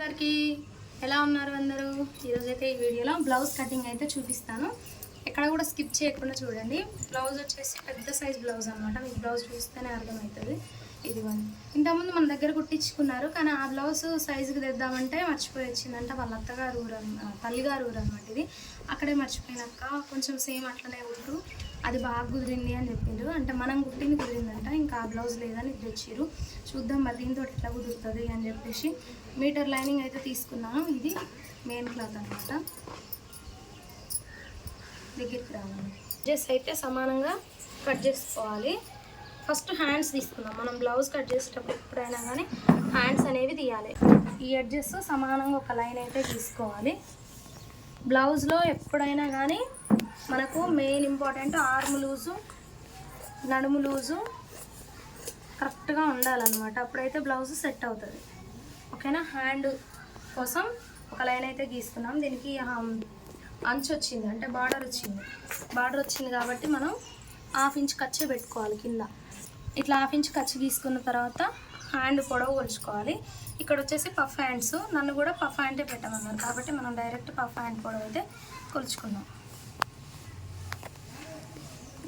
అందరికీ ఎలా ఉన్నారు అందరూ? ఈరోజైతే ఈ వీడియోలో బ్లౌజ్ కటింగ్ అయితే చూపిస్తాను. ఎక్కడ కూడా స్కిప్ చేయకుండా చూడండి. బ్లౌజ్ వచ్చేసి పెద్ద సైజ్ బ్లౌజ్ అనమాట మీకు బ్లౌజ్ చూస్తేనే అర్థమవుతుంది. ఇదిగోండి. ఇంతకుముందు మన దగ్గర కుట్టించుకున్నారు కానీ ఆ బ్లౌజ్ సైజుకి తెద్దామంటే మర్చిపోయి వచ్చిందంటే వాళ్ళ అత్తగారు ఊరు తల్లిగారు ఊరు అనమాట ఇది. అక్కడే మర్చిపోయినాక కొంచెం సేమ్ అట్లనే కుట్టు అది బాగా కుదిరింది అని చెప్పిండ్రు. అంటే మనం కుట్టింది కుదిరిందంట ఇంకా ఆ బ్లౌజ్ లేదని ఇది తెచ్చిర్రు. చూద్దాం మరి దీంతో ఎట్లా కుదురుతుంది అని చెప్పేసి మీటర్ లైనింగ్ అయితే తీసుకున్నాను. ఇది మెయిన్ క్లాత్ అనమాట దగ్గరికి రావాలి. ఎడ్జెస్ అయితే సమానంగా కట్ చేసుకోవాలి. ఫస్ట్ హ్యాండ్స్ తీసుకుందాం. మనం బ్లౌజ్ కట్ చేసేటప్పుడు ఎప్పుడైనా కానీ హ్యాండ్స్ అనేవి తీయాలి. ఈ ఎడ్జెస్ సమానంగా ఒక లైన్ అయితే తీసుకోవాలి. బ్లౌజ్లో ఎప్పుడైనా కానీ మనకు మెయిన్ ఇంపార్టెంట్ ఆర్మ్ లూజు నడుము లూజు కరెక్ట్గా ఉండాలన్నమాట. అప్పుడైతే బ్లౌజ్ సెట్ అవుతుంది. ఓకేనా హ్యాండ్ కోసం ఒక లైన్ అయితే గీసుకున్నాం. దీనికి um, అంచు వచ్చింది. అంటే బార్డర్ వచ్చింది. బార్డర్ వచ్చింది కాబట్టి మనం హాఫ్ ఇంచ్ ఖర్చు పెట్టుకోవాలి కింద. ఇట్లా హాఫ్ ఇంచ్ ఖర్చు గీసుకున్న తర్వాత హ్యాండ్ పొడవు కొలుచుకోవాలి. ఇక్కడ వచ్చేసి పఫ్ హ్యాండ్స్ నన్ను కూడా పఫ్ హ్యాండే పెట్టమన్నారు. కాబట్టి మనం డైరెక్ట్ పఫ్ హ్యాండ్ పొడవు అయితే కొలుచుకున్నాం.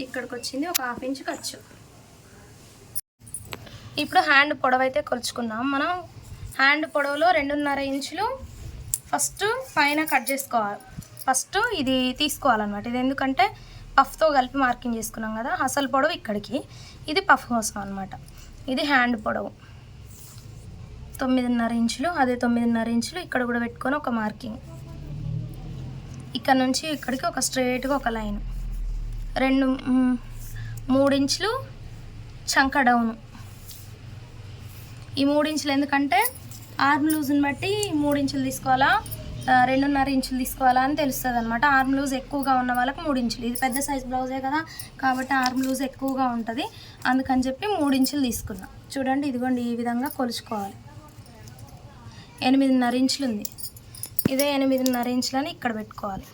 ఇక్కడికి వచ్చింది ఒక హాఫ్ ఇంచ్ ఖర్చు. ఇప్పుడు హ్యాండ్ పొడవు అయితే కొలుచుకున్నాం మనం హ్యాండ్ పొడవులో రెండున్నర ఇంచులు ఫస్ట్ పైన కట్ చేసుకోవాలి. ఫస్ట్ ఇది తీసుకోవాలన్నమాట. ఇది ఎందుకంటే పఫ్తో కలిపి మార్కింగ్ చేసుకున్నాం కదా అసలు పొడవు ఇక్కడికి. ఇది పఫ్ కోసం అనమాట ఇది హ్యాండ్ పొడవు. తొమ్మిదిన్నర ఇంచులు అదే తొమ్మిదిన్నర ఇంచులు ఇక్కడ కూడా పెట్టుకొని ఒక మార్కింగ్. ఇక్కడ నుంచి ఇక్కడికి ఒక స్ట్రైట్గా ఒక లైన్. రెండు మూడించులు మూడు ఇంచులు చంక డౌను. ఈ మూడు ఇంచులు ఎందుకంటే ఆర్మ్ లూజ్ని బట్టి మూడు ఇంచులు తీసుకోవాలా రెండున్నర ఇంచులు తీసుకోవాలా అని తెలుస్తుంది అనమాట ఆర్మ్ లూజ్ ఎక్కువగా ఉన్న వాళ్ళకి మూడు ఇంచులు ఇది పెద్ద సైజ్ బ్లౌజే కదా కాబట్టి ఆర్మ్ లూజ్ ఎక్కువగా ఉంటుంది. అందుకని చెప్పి మూడు ఇంచులు తీసుకున్నాం. చూడండి ఇదిగోండి ఈ విధంగా కొలుచుకోవాలి. ఎనిమిదిన్నర ఇంచులు ఉంది. ఇదే ఎనిమిదిన్నర ఇంచులని ఇక్కడ పెట్టుకోవాలి.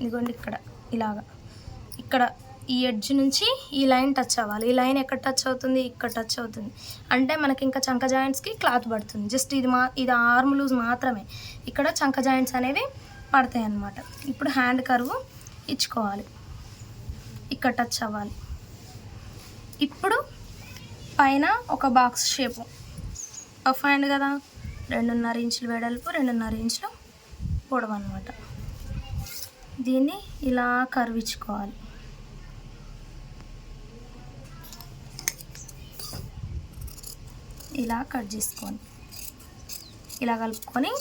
ఇదిగోండి ఇక్కడ ఇలాగా. ఇక్కడ ఈ ఎడ్జ్ నుంచి ఈ లైన్ టచ్ అవ్వాలి. ఈ లైన్ ఎక్కడ టచ్ అవుతుంది? ఇక్కడ టచ్ అవుతుంది. అంటే మనకి ఇంకా చంక జాయింట్స్కి క్లాత్ పడుతుంది. జస్ట్ ఇది మా ఇది ఆర్మ్ లూజ్ మాత్రమే. ఇక్కడ చంక జాయింట్స్ అనేవి పడతాయి అన్నమాట. ఇప్పుడు హ్యాండ్ కరువు ఇచ్చుకోవాలి. ఇక్కడ టచ్ అవ్వాలి. ఇప్పుడు పైన ఒక బాక్స్ షేపు పఫ్ హ్యాండ్ కదా? రెండున్నర ఇంచులు వెడల్పు రెండున్నర ఇంచులు పొడవు అనమాట దీన్ని ఇలా కర్వించుకోవాలి ఇలా కట్ చేసుకొని ఇలా కలుపుకొని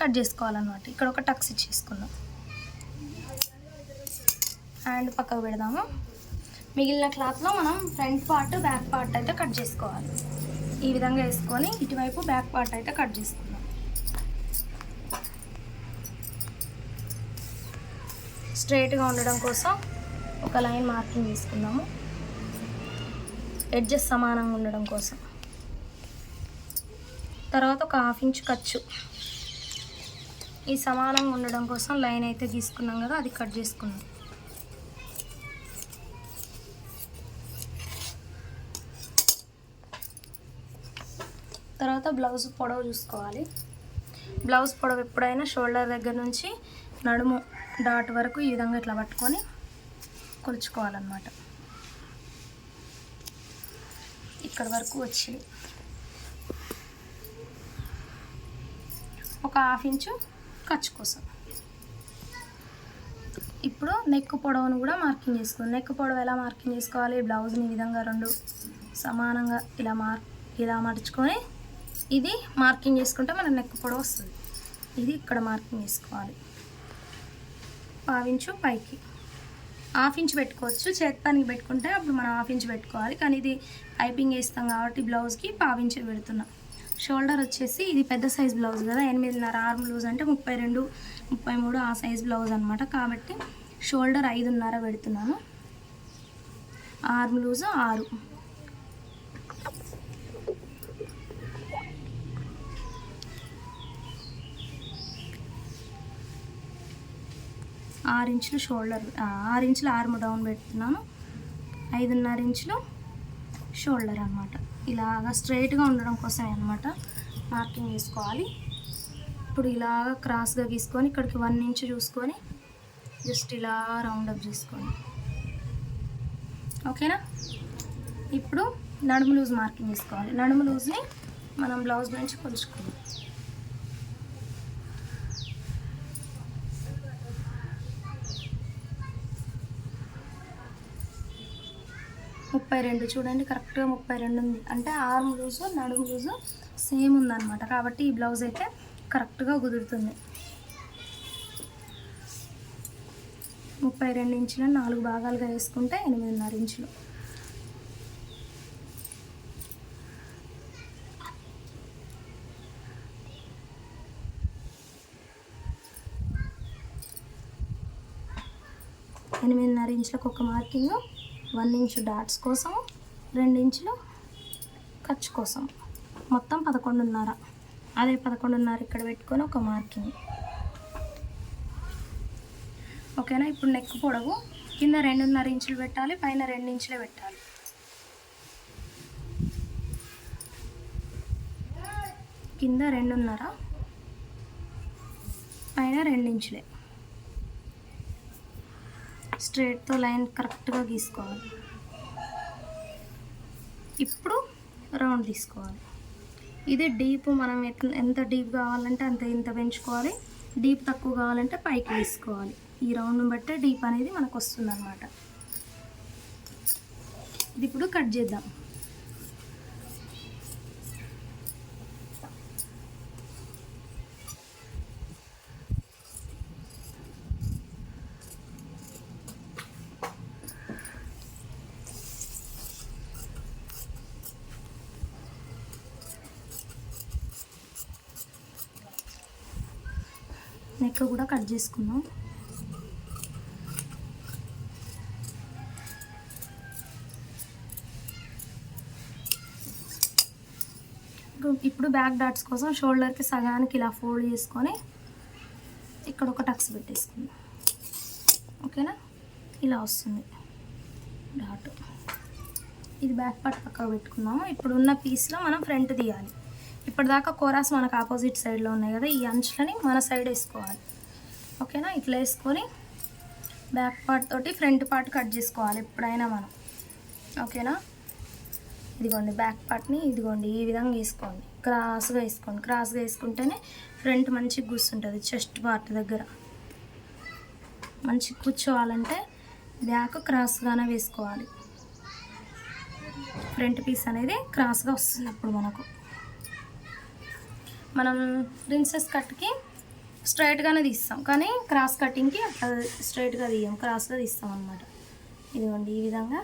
కట్ చేసుకోవాలన్నమాట. ఇక్కడ ఒక టక్స్ ఇచ్చేసుకుందాం. హ్యాండ్ పక్కకు పెడదాము. మిగిలిన క్లాత్లో మనం ఫ్రంట్ పార్ట్ బ్యాక్ పార్ట్ అయితే కట్ చేసుకోవాలి. ఈ విధంగా వేసుకొని ఇటువైపు బ్యాక్ పార్ట్ అయితే కట్ చేసుకుందాం. స్ట్రైట్గా ఉండడం కోసం ఒక లైన్ మార్కింగ్ తీసుకుందాము. ఎడ్జెస్ సమానంగా ఉండడం కోసం. తర్వాత ఒక హాఫ్ ఇంచ్ ఖర్చు. ఈ సమానంగా ఉండడం కోసం లైన్ అయితే తీసుకున్నాం కదా అది కట్ చేసుకున్నాం. తర్వాత బ్లౌజ్ పొడవు చూసుకోవాలి. బ్లౌజ్ పొడవు ఎప్పుడైనా షోల్డర్ దగ్గర నుంచి నడుము డాట్ వరకు ఈ విధంగా ఇట్లా పట్టుకొని కొలుచుకోవాలన్నమాట ఇక్కడ వరకు వచ్చింది. ఒక హాఫ్ ఇంచు ఖర్చు కోసం. ఇప్పుడు నెక్ పొడవును కూడా మార్కింగ్ చేసుకోండి నెక్ పొడవు ఎలా మార్కింగ్ చేసుకోవాలి? బ్లౌజ్ని ఈ విధంగా రెండు సమానంగా ఇలా మార్ ఇలా మడుచుకొని ఇది మార్కింగ్ చేసుకుంటే మన నెక్ పొడవు వస్తుంది. ఇది ఇక్కడ మార్కింగ్ చేసుకోవాలి. పావించు పైకి. హాఫ్ ఇంచ్ పెట్టుకోవచ్చు. చేతి పనికి పెట్టుకుంటే అప్పుడు మనం హాఫ్ ఇంచ్ పెట్టుకోవాలి. కానీ ఇది పైపింగ్ వేస్తాం కాబట్టి బ్లౌజ్కి పావించి పెడుతున్నాం. షోల్డర్ వచ్చేసి ఇది పెద్ద సైజ్ బ్లౌజ్ కదా ఎనిమిదిన్నర ఆర్మ్ లూజ్ అంటే ముప్పై రెండు ముప్పై మూడు ఆ సైజ్ బ్లౌజ్ అనమాట కాబట్టి షోల్డర్ ఐదున్నర పెడుతున్నాను. ఆర్మ్ లూజ్ ఆరు. ఆరు ఇంచులు షోల్డర్ ఆరు ఇంచులు ఆర్మ్ డౌన్ పెడుతున్నాను. ఐదున్నర ఇంచులు షోల్డర్ అనమాట ఇలాగా స్ట్రైట్గా ఉండడం కోసమే అనమాట మార్కింగ్ వేసుకోవాలి ఇప్పుడు ఇలాగ క్రాస్గా గీసుకొని ఇక్కడికి వన్ ఇంచ్ చూసుకొని జస్ట్ ఇలా రౌండ్ అప్ చేసుకోండి ఓకేనా? ఇప్పుడు నడుము లూజ్ మార్కింగ్ వేసుకోవాలి నడుము లూజ్ని మనం బ్లౌజ్ నుంచి కొలుచుకోవాలి ముప్పై రెండు చూడండి కరెక్ట్గా ముప్పై రెండు ఉంది. అంటే ఆర్మ్ లూజు నడుము లూజు సేమ్ ఉందన్నమాట. కాబట్టి ఈ బ్లౌజ్ అయితే కరెక్ట్గా కుదురుతుంది. ముప్పై రెండు ఇంచులను నాలుగు భాగాలుగా వేసుకుంటే ఎనిమిదిన్నర ఇంచులు. ఎనిమిదిన్నర ఇంచులకు ఒక మార్కింగ్ వన్ ఇంచు డాట్స్ కోసం రెండు ఇంచులు ఖర్చు కోసం. మొత్తం పదకొండున్నర. అదే పదకొండున్నర ఇక్కడ పెట్టుకొని ఒక మార్కింగ్. ఓకేనా? ఇప్పుడు నెక్ పొడవు. కింద రెండున్నర ఇంచులు పెట్టాలి పైన రెండు ఇంచులే పెట్టాలి. కింద రెండున్నర పైన రెండు ఇంచులే. స్ట్రేట్తో లైన్ కరెక్ట్గా గీసుకోవాలి. ఇప్పుడు రౌండ్ తీసుకోవాలి. ఇది డీప్ మనం ఎట్ల ఎంత డీప్ కావాలంటే అంత ఇంత పెంచుకోవాలి. డీప్ తక్కువ కావాలంటే పైకి తీసుకోవాలి. ఈ రౌండ్ని బట్టే డీప్ అనేది మనకు వస్తుంది అనమాట ఇది ఇప్పుడు కట్ చేద్దాం. నెక్ కూడా కట్ చేసుకున్నాం ఇప్పుడు- బ్యాక్ డాట్స్ కోసం షోల్డర్కి సగానికి ఇలా ఫోల్డ్ చేసుకొని ఇక్కడ ఒక టక్స్ పెట్టేసుకుందాం. ఓకేనా? ఇలా వస్తుంది డాట్. ఇది బ్యాక్ పార్ట్ పక్కకు పెట్టుకున్నాము ఇప్పుడు ఉన్న పీస్లో మనం ఫ్రంట్ తీయాలి. ఇప్పటిదాకా కోరాస్ మనకు ఆపోజిట్ సైడ్లో ఉన్నాయి కదా ఈ అంచులని మన సైడ్ వేసుకోవాలి. ఓకేనా? ఇట్లా వేసుకొని బ్యాక్ పార్ట్ తోటి ఫ్రంట్ పార్ట్ కట్ చేసుకోవాలి ఎప్పుడైనా మనం. ఓకేనా? ఇదిగోండి బ్యాక్ పార్ట్ని ఇదిగోండి ఈ విధంగా వేసుకోండి. క్రాస్గా వేసుకోండి. క్రాస్గా వేసుకుంటేనే ఫ్రంట్ మంచిగా కూర్చుంటుంది చెస్ట్ పార్ట్ దగ్గర. మంచి కూర్చోవాలంటే బ్యాక్ క్రాస్గానే వేసుకోవాలి. ఫ్రంట్ పీస్ అనేది క్రాస్గా వస్తుంది అప్పుడు మనకు. మనం ప్రిన్సెస్ కట్కి స్ట్రైట్గానే తీస్తాం. కానీ క్రాస్ కటింగ్కి అట్లా స్ట్రైట్గా తీయం. క్రాస్గా తీస్తాం అనమాట ఇదిగోండి ఈ విధంగా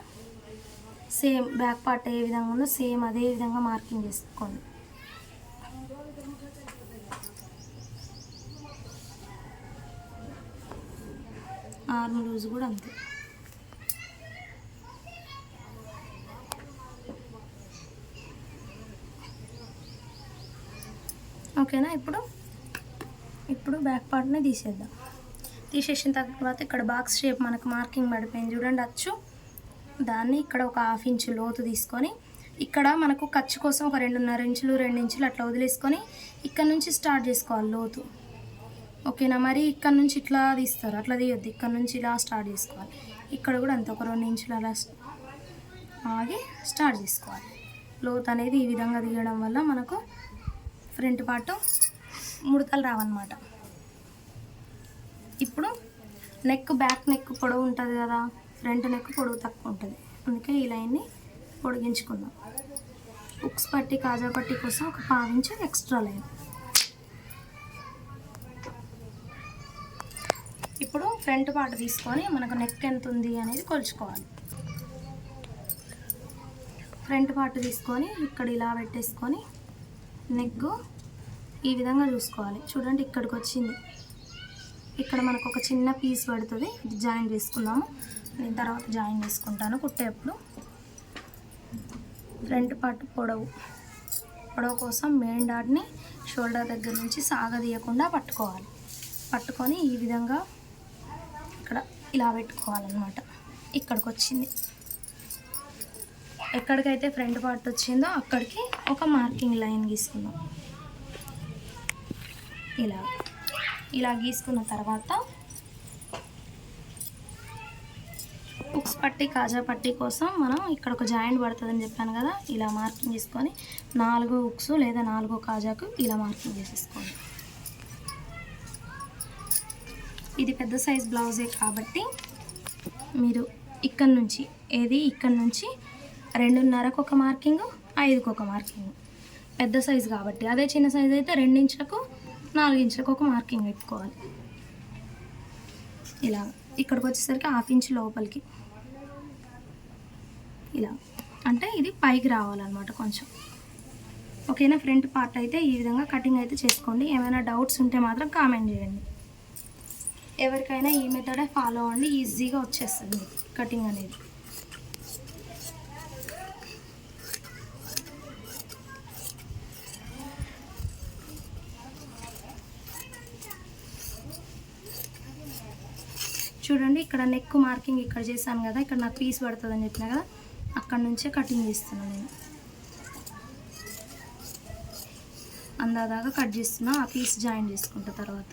సేమ్ బ్యాక్ పార్ట్ ఏ విధంగా ఉందో సేమ్ అదే విధంగా మార్కింగ్ చేసుకోండి. ఆర్మ్ లూజ్ కూడా అంతే. ఓకేనా? ఇప్పుడు ఇప్పుడు బ్యాక్ పార్ట్ని తీసేద్దాం. తీసేసిన తర్వాత ఇక్కడ బాక్స్ షేప్ మనకు మార్కింగ్ పడిపోయింది చూడండి అచ్చు. దాన్ని ఇక్కడ ఒక హాఫ్ ఇంచు లోతు తీసుకొని ఇక్కడ మనకు ఖర్చు కోసం ఒక రెండున్నర ఇంచులు రెండు ఇంచులు అట్లా వదిలేసుకొని ఇక్కడ నుంచి స్టార్ట్ చేసుకోవాలి లోతు. ఓకేనా? మరి ఇక్కడ నుంచి ఇట్లా తీస్తారు. అట్లా తీయొద్దు. ఇక్కడ నుంచి ఇలా స్టార్ట్ చేసుకోవాలి. ఇక్కడ కూడా అంత ఒక రెండు ఇంచులు అలా ఆగి స్టార్ట్ చేసుకోవాలి. లోతు అనేది ఈ విధంగా తీయడం వల్ల మనకు ఫ్రంట్ పార్ట్ ముడతలు రావన్నమాట. ఇప్పుడు నెక్ బ్యాక్ నెక్ పొడవు ఉంటుంది కదా ఫ్రంట్ నెక్ పొడవు తక్కువ ఉంటుంది. అందుకే ఈ లైన్ని పొడిగించుకుందాం. ఉక్స్ పట్టి కాజా పట్టి కోసం ఒక పావించు ఎక్స్ట్రా లైన్. ఇప్పుడు ఫ్రంట్ పార్ట్ తీసుకొని మనకు నెక్ ఎంత ఉంది అనేది కొలుచుకోవాలి. ఫ్రంట్ పార్ట్ తీసుకొని ఇక్కడ ఇలా పెట్టేసుకొని నెక్ ఈ విధంగా చూసుకోవాలి. చూడండి ఇక్కడికి వచ్చింది. ఇక్కడ మనకు ఒక చిన్న పీస్ పడుతుంది. ఇది జాయిన్ చేసుకుందాము. నేను తర్వాత జాయిన్ చేసుకుంటాను కుట్టేప్పుడు. ఫ్రంట్ పార్ట్ పొడవు. పొడవు కోసం మెయిన్ డాట్ని షోల్డర్ దగ్గర నుంచి సాగదీయకుండా పట్టుకోవాలి. పట్టుకొని ఈ విధంగా ఇక్కడ ఇలా పెట్టుకోవాలన్నమాట. ఇక్కడికి వచ్చింది. ఎక్కడికైతే ఫ్రంట్ పార్ట్ వచ్చిందో అక్కడికి ఒక మార్కింగ్ లైన్ గీసుకుందాం. ఇలా ఇలా గీసుకున్న తర్వాత ఉక్స్ పట్టి కాజా పట్టి కోసం మనం ఇక్కడ ఒక జాయింట్ పడుతుందని చెప్పాను కదా ఇలా మార్కింగ్ చేసుకొని నాలుగు ఉక్స్ లేదా నాలుగో కాజాకు ఇలా మార్కింగ్ చేసేసుకోండి ఇది పెద్ద సైజ్ బ్లౌజే కాబట్టి మీరు ఇక్కడ నుంచి ఏది ఇక్కడ నుంచి రెండున్నరకు ఒక మార్కింగ్ ఐదుకు ఒక మార్కింగ్. పెద్ద సైజు కాబట్టి. అదే చిన్న సైజు అయితే రెండించులకు నాలుగించులకు ఒక మార్కింగ్ పెట్టుకోవాలి. ఇలా ఇక్కడికి వచ్చేసరికి హాఫ్ ఇంచ్ లోపలికి. ఇలా. అంటే ఇది పైకి రావాలన్నమాట కొంచెం. ఓకేనా ఫ్రంట్ పార్ట్ అయితే ఈ విధంగా కటింగ్ అయితే చేసుకోండి. ఏమైనా డౌట్స్ ఉంటే మాత్రం కామెంట్ చేయండి. ఎవరికైనా ఈ మెథడే ఫాలో అవ్వండి. ఈజీగా వచ్చేస్తుంది కటింగ్ అనేది. చూడండి ఇక్కడ నెక్ మార్కింగ్ ఇక్కడ చేశాను కదా ఇక్కడ నాకు పీస్ పడుతుందని చెప్పిన కదా అక్కడ నుంచే కటింగ్ చేస్తున్నాను నేను. అందాదాగా కట్ చేస్తున్నా ఆ పీస్ జాయిన్ చేసుకుంటా తర్వాత.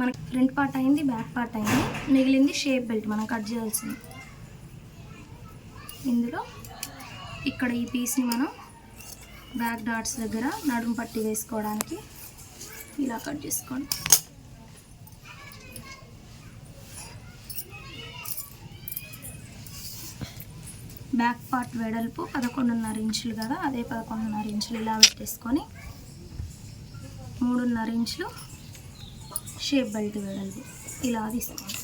మనకి ఫ్రంట్ పార్ట్ అయింది బ్యాక్ పార్ట్ అయింది. మిగిలింది షేప్ బెల్ట్ మనం కట్ చేయాల్సింది. ఇందులో ఇక్కడ ఈ పీస్ని మనం బ్యాక్ డాట్స్ దగ్గర నడుము పట్టి వేసుకోవడానికి ఇలా కట్ చేసుకోండి. బ్యాక్ పార్ట్ వెడల్పు పదకొండున్నర ఇంచులు కదా అదే పదకొండున్నర ఇంచులు ఇలా పెట్టేసుకొని మూడున్నర ఇంచులు షేప్ బెల్ట్ వెడల్పు ఇలా తీసుకోండి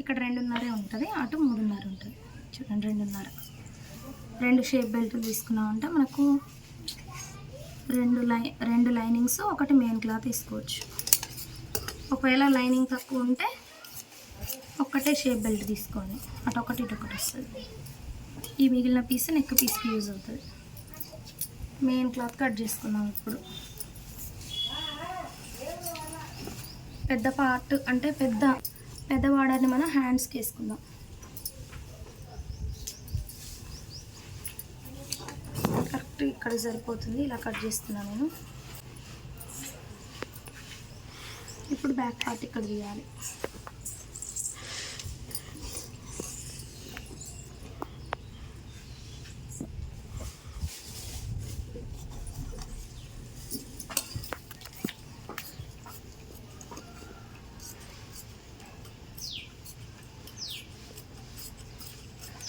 ఇక్కడ రెండున్నరే ఉంటుంది అటు మూడున్నర ఉంటుంది. చూడండి రెండున్నర. రెండు షేప్ బెల్ట్లు తీసుకున్నామంటే. మనకు రెండు లై రెండు లైనింగ్స్ ఒకటి మెయిన్ క్లాత్ తీసుకోవచ్చు. ఒకవేళ లైనింగ్ తక్కువ ఉంటే ఒక్కటే షేప్ బెల్ట్ తీసుకోండి. అటు ఒకటి ఇటు ఒకటి వస్తుంది. ఈ మిగిలిన పీస్ నెక్ పీస్కి యూజ్ అవుతుంది. మెయిన్ క్లాత్ కట్ చేసుకున్నాం ఇప్పుడు. పెద్ద పార్ట్ అంటే పెద్ద పెద్ద బార్డర్ని మనం హ్యాండ్స్కి వేసుకుందాం. కరెక్ట్ ఇక్కడ సరిపోతుంది ఇలా కట్ చేస్తున్నాను నేను. ఇప్పుడు బ్యాక్ పార్ట్ ఇక్కడ తీయాలి.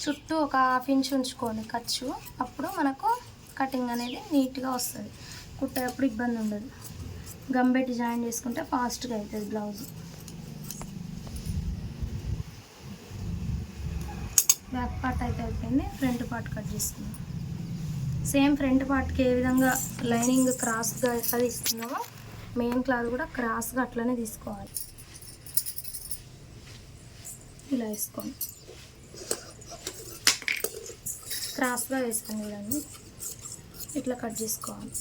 చుట్టూ ఒక హాఫ్ ఇంచ్ ఉంచుకోండి ఖర్చు. అప్పుడు మనకు కటింగ్ అనేది నీట్గా వస్తుంది. కుట్టేటప్పుడు ఇబ్బంది ఉండదు. గమ్ పెట్టి జాయిన్ చేసుకుంటే ఫాస్ట్గా అవుతుంది బ్లౌజ్. బ్యాక్ పార్ట్ అయితే అయిపోయింది. ఫ్రంట్ పార్ట్ కట్ చేసుకుందాం. సేమ్ ఫ్రంట్ పార్ట్కి ఏ విధంగా లైనింగ్ క్రాస్గా ఎట్లా తీసుకున్నామో మెయిన్ క్లాత్ కూడా క్రాస్గా అట్లనే తీసుకోవాలి. ఇలా వేసుకోండి. క్రాస్గా వేసుకొని చూడండి ఇట్లా కట్ చేసుకోవాలి.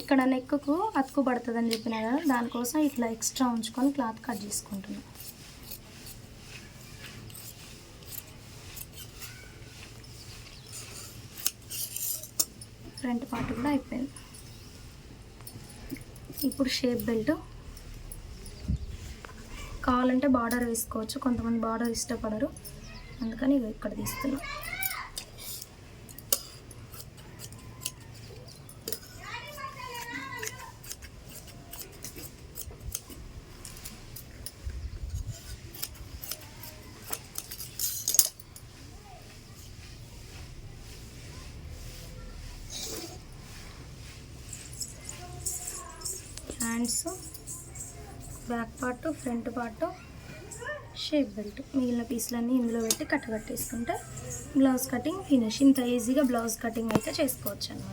ఇక్కడ నెక్కు అతుకు పడుతుందని చెప్పిన కదా దానికోసం ఇట్లా ఎక్స్ట్రా ఉంచుకొని క్లాత్ కట్ చేసుకుంటున్నాను ఫ్రంట్ పార్ట్ కూడా అయిపోయింది. ఇప్పుడు షేప్ బెల్ట్. కావాలంటే బార్డర్ వేసుకోవచ్చు. కొంతమంది బార్డర్ ఇష్టపడరు. అందుకని ఇక్కడ తీస్తున్నాను hands back part front part shape belt. మిగిలిన పీసులన్నీ ఇందులో పెట్టి కట్ కట్టేసుకుంటే బ్లౌజ్ కటింగ్ ఫినిష్. ఇంత ఈజీగా బ్లౌజ్ కటింగ్ అయితే చేసుకోవచ్చు అన్నమాట